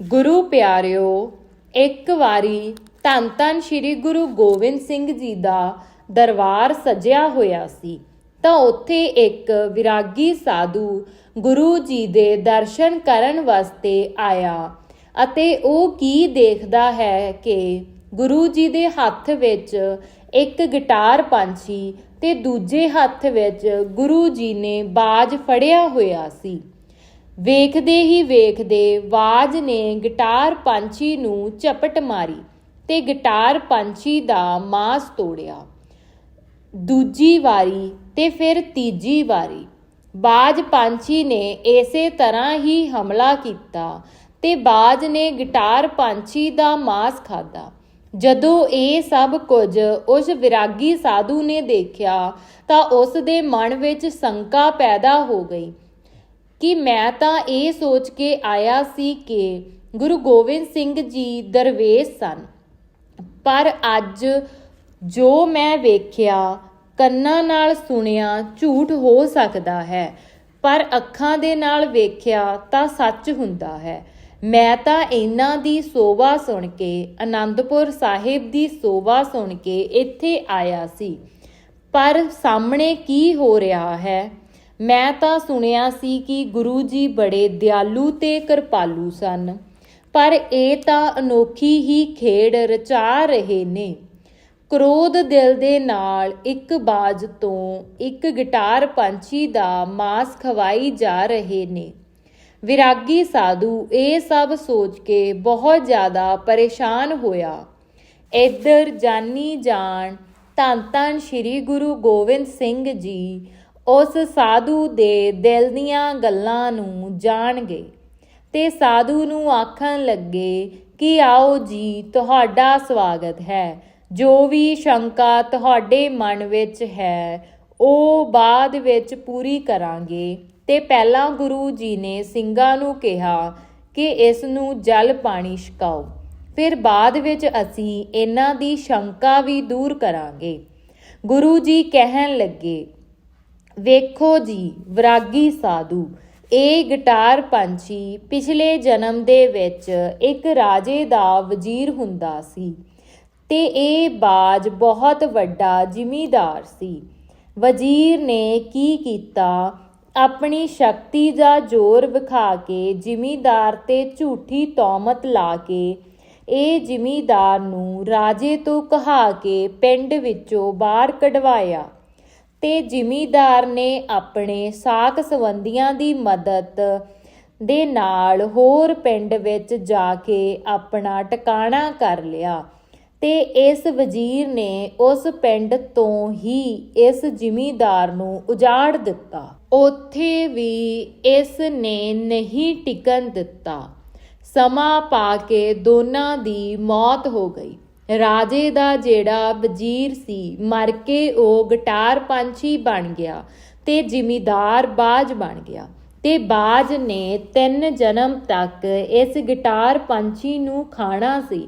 ਗੁਰੂ ਪਿਆਰਿਓ, ਇੱਕ ਵਾਰੀ ਧੰਨ ਧੰਨ ਸ੍ਰੀ ਗੁਰੂ ਗੋਬਿੰਦ ਸਿੰਘ ਜੀ ਦਾ ਦਰਬਾਰ ਸਜਿਆ ਹੋਇਆ ਸੀ, ਤਾਂ ਉੱਥੇ ਇੱਕ ਵਿਰਾਗੀ ਸਾਧੂ ਗੁਰੂ ਜੀ ਦੇ ਦਰਸ਼ਨ ਕਰਨ ਵਾਸਤੇ ਆਇਆ ਅਤੇ ਉਹ ਕੀ ਦੇਖਦਾ ਹੈ ਕਿ ਗੁਰੂ ਜੀ ਦੇ ਹੱਥ ਵਿੱਚ ਇੱਕ ਗਿਟਾਰ ਪੰਛੀ ਤੇ ਦੂਜੇ ਹੱਥ ਵਿੱਚ ਗੁਰੂ ਜੀ ਨੇ ਬਾਜ ਫੜਿਆ ਹੋਇਆ ਸੀ। ਵੇਖਦੇ ਹੀ ਵੇਖਦੇ ਬਾਜ ਨੇ ਗਿਟਾਰ ਪੰਛੀ ਨੂੰ ਝਪਟ ਮਾਰੀ ਤੇ ਗਿਟਾਰ ਪੰਛੀ ਦਾ ਮਾਸ ਤੋੜਿਆ। ਦੂਜੀ ਵਾਰੀ ਤੇ ਫਿਰ ਤੀਜੀ ਵਾਰੀ। ਬਾਜ ਪੰਛੀ ਨੇ ਇਸੇ ਤਰ੍ਹਾਂ ਹੀ ਹਮਲਾ ਕੀਤਾ ਤੇ ਬਾਜ ਨੇ ਗਿਟਾਰ ਪੰਛੀ ਦਾ ਮਾਸ ਖਾਦਾ ਜਦੋਂ ਇਹ ਸਭ ਕੁਝ ਉਸ ਵਿਰਾਗੀ ਸਾਧੂ ਨੇ ਦੇਖਿਆ ਤਾਂ ਉਸ ਦੇ ਮਨ ਵਿੱਚ ਸ਼ੰਕਾ ਪੈਦਾ ਹੋ ਗਈ ਕਿ ਮੈਂ ਤਾਂ ਇਹ ਸੋਚ ਕੇ ਆਇਆ ਸੀ ਕਿ ਗੁਰੂ ਗੋਬਿੰਦ ਸਿੰਘ ਜੀ ਦਰਵੇਸ਼ ਸਨ। ਪਰ ਅੱਜ ਜੋ ਮੈਂ ਵੇਖਿਆ, ਕੰਨਾਂ ਨਾਲ ਸੁਣਿਆ ਝੂਠ ਹੋ ਸਕਦਾ ਹੈ। ਪਰ ਅੱਖਾਂ ਦੇ ਨਾਲ ਵੇਖਿਆ ਤਾਂ ਸੱਚ ਹੁੰਦਾ ਹੈ। ਮੈਂ ਤਾਂ ਇਹਨਾਂ ਦੀ ਸੋਭਾ ਸੁਣ ਕੇ ਆਨੰਦਪੁਰ ਸਾਹਿਬ ਦੀ ਸੋਭਾ ਸੁਣ ਕੇ ਇੱਥੇ ਆਇਆ ਸੀ। ਪਰ ਸਾਹਮਣੇ ਕੀ ਹੋ ਰਿਹਾ ਹੈ? ਮੈਂ ਤਾਂ ਸੁਣਿਆ ਸੀ ਕਿ ਗੁਰੂ ਜੀ ਬੜੇ ਦਿਆਲੂ ਤੇ ਕਿਰਪਾਲੂ ਸਨ, ਪਰ ਇਹ ਤਾਂ ਅਨੋਖੀ ਹੀ ਖੇਡ ਰਚਾ ਰਹੇ ਨੇ। ਕ੍ਰੋਧ ਦਿਲ ਦੇ ਨਾਲ ਇੱਕ ਬਾਜ ਤੋਂ ਇੱਕ ਗਿਟਾਰ ਪੰਛੀ ਦਾ ਮਾਸ ਖਵਾਈ ਜਾ ਰਹੇ ਨੇ। ਵਿਰਾਗੀ ਸਾਧੂ ਇਹ ਸਭ ਸੋਚ ਕੇ ਬਹੁਤ ਜ਼ਿਆਦਾ ਪਰੇਸ਼ਾਨ ਹੋਇਆ। ਇੱਧਰ ਜਾਨੀ ਜਾਣ ਧੰਨ ਧੰਨ ਸ੍ਰੀ ਗੁਰੂ ਗੋਬਿੰਦ ਸਿੰਘ ਜੀ ਉਸ ਸਾਧੂ ਦੇ ਦਿਲ ਦੀਆਂ ਗੱਲਾਂ ਨੂੰ ਜਾਣਗੇ ਤੇ ਸਾਧੂ ਨੂੰ ਆਖਣ ਲੱਗੇ ਕਿ ਆਓ ਜੀ, ਤੁਹਾਡਾ ਸਵਾਗਤ ਹੈ। ਜੋ ਵੀ ਸ਼ੰਕਾ ਤੁਹਾਡੇ ਮਨ ਵਿੱਚ ਹੈ, ਉਹ ਬਾਅਦ ਵਿੱਚ ਪੂਰੀ ਕਰਾਂਗੇ। ਤੇ ਪਹਿਲਾਂ ਗੁਰੂ ਜੀ ਨੇ ਸਿੰਘਾਂ ਨੂੰ ਕਿਹਾ ਕਿ ਇਸ ਨੂੰ ਜਲ ਪਾਣੀ ਛਕਾਓ। ਫਿਰ ਬਾਅਦ ਵਿੱਚ ਅਸੀਂ ਇਹਨਾਂ ਦੀ ਸ਼ੰਕਾ ਵੀ ਦੂਰ ਕਰਾਂਗੇ। ਗੁਰੂ ਜੀ ਕਹਿਣ ਲੱਗੇ ਵੇਖੋ ਜੀ, ਵਿਰਾਗੀ ਸਾਧੂ, ਇਹ ਗਿਟਾਰ ਪੰਛੀ ਪਿਛਲੇ ਜਨਮ ਦੇ ਵਿੱਚ ਇੱਕ ਰਾਜੇ ਦਾ ਵਜ਼ੀਰ ਹੁੰਦਾ ਸੀ ਤੇ ਇਹ ਬਾਜ ਬਹੁਤ ਵੱਡਾ ਜ਼ਿਮੀਦਾਰ ਸੀ। ਵਜ਼ੀਰ ਨੇ ਕੀ ਕੀਤਾ? ਆਪਣੀ ਸ਼ਕਤੀ ਦਾ ਜ਼ੋਰ ਵਿਖਾ ਕੇ ਜ਼ਿਮੀਦਾਰ ਤੇ ਝੂਠੀ ਤੌਮਤ ਲਾ ਕੇ ਇਹ ਜ਼ਿਮੀਦਾਰ ਨੂੰ ਰਾਜੇ ਤੋਂ ਕਹਾ ਕੇ ਪਿੰਡ ਵਿੱਚੋਂ ਬਾਹਰ ਕਢਵਾਇਆ। ਤੇ ਜ਼ਿਮੀਦਾਰ ਨੇ ਆਪਣੇ ਸਾਕ ਸੰਬੰਧੀਆਂ ਦੀ ਮਦਦ ਦੇ ਨਾਲ ਹੋਰ ਪਿੰਡ ਵਿੱਚ ਜਾ ਕੇ ਆਪਣਾ ਟਿਕਾਣਾ ਕਰ ਲਿਆ ਤੇ ਇਸ ਵਜ਼ੀਰ ਨੇ ਉਸ ਪਿੰਡ ਤੋਂ ਹੀ ਇਸ ਜ਼ਿਮੀਦਾਰ ਨੂੰ ਉਜਾੜ ਦਿੱਤਾ। ਉੱਥੇ ਵੀ ਇਸ ਨੇ ਨਹੀਂ ਟਿਕਣ ਦਿੱਤਾ। ਸਮਾਂ ਪਾ ਕੇ ਦੋਨਾਂ ਦੀ ਮੌਤ ਹੋ ਗਈ। ਰਾਜੇ ਦਾ ਜਿਹੜਾ ਵਜ਼ੀਰ ਸੀ, ਮਰ ਕੇ ਉਹ ਗਿਟਾਰ ਪੰਛੀ ਬਣ ਗਿਆ ਤੇ ਜ਼ਿਮੀਦਾਰ ਬਾਜ ਬਣ ਗਿਆ। ਤੇ ਬਾਜ ਨੇ ਤਿੰਨ ਜਨਮ ਤੱਕ ਇਸ ਗਿਟਾਰ ਪੰਛੀ ਨੂੰ ਖਾਣਾ ਸੀ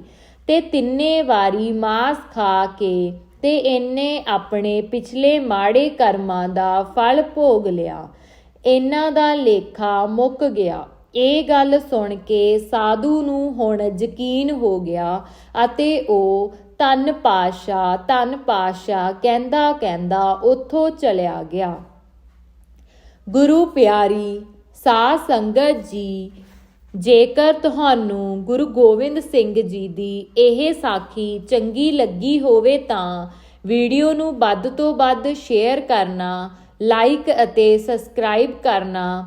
ਤੇ ਤਿੰਨੇ ਵਾਰੀ ਮਾਸ ਖਾ ਕੇ ਤੇ ਇਹਨੇ ਆਪਣੇ ਪਿਛਲੇ ਮਾੜੇ ਕਰਮਾਂ ਦਾ ਫਲ ਭੋਗ ਲਿਆ। ਇਹਨਾਂ ਦਾ ਲੇਖਾ ਮੁੱਕ ਗਿਆ। ਇਹ ਗੱਲ ਸੁਣ ਕੇ ਸਾਧੂ ਨੂੰ ਹੁਣ ਯਕੀਨ ਹੋ ਗਿਆ ਅਤੇ ਉਹ ਧੰਨ ਪਾਸ਼ਾ ਧੰਨ ਪਾਸ਼ਾ ਕਹਿੰਦਾ ਕਹਿੰਦਾ ਉੱਥੋਂ ਚਲਿਆ ਗਿਆ। ਗੁਰੂ ਪਿਆਰੀ, ਸਾਧ ਸੰਗਤ ਜੀ, ਜੇਕਰ ਤੁਹਾਨੂੰ ਗੁਰੂ ਗੋਬਿੰਦ ਸਿੰਘ ਜੀ ਦੀ ਇਹ ਸਾਖੀ ਚੰਗੀ ਲੱਗੀ ਹੋਵੇ ਤਾਂ ਵੀਡੀਓ ਨੂੰ ਵੱਧ ਤੋਂ ਵੱਧ ਸ਼ੇਅਰ ਕਰਨਾ, ਲਾਈਕ ਅਤੇ ਸਬਸਕ੍ਰਾਈਬ ਕਰਨਾ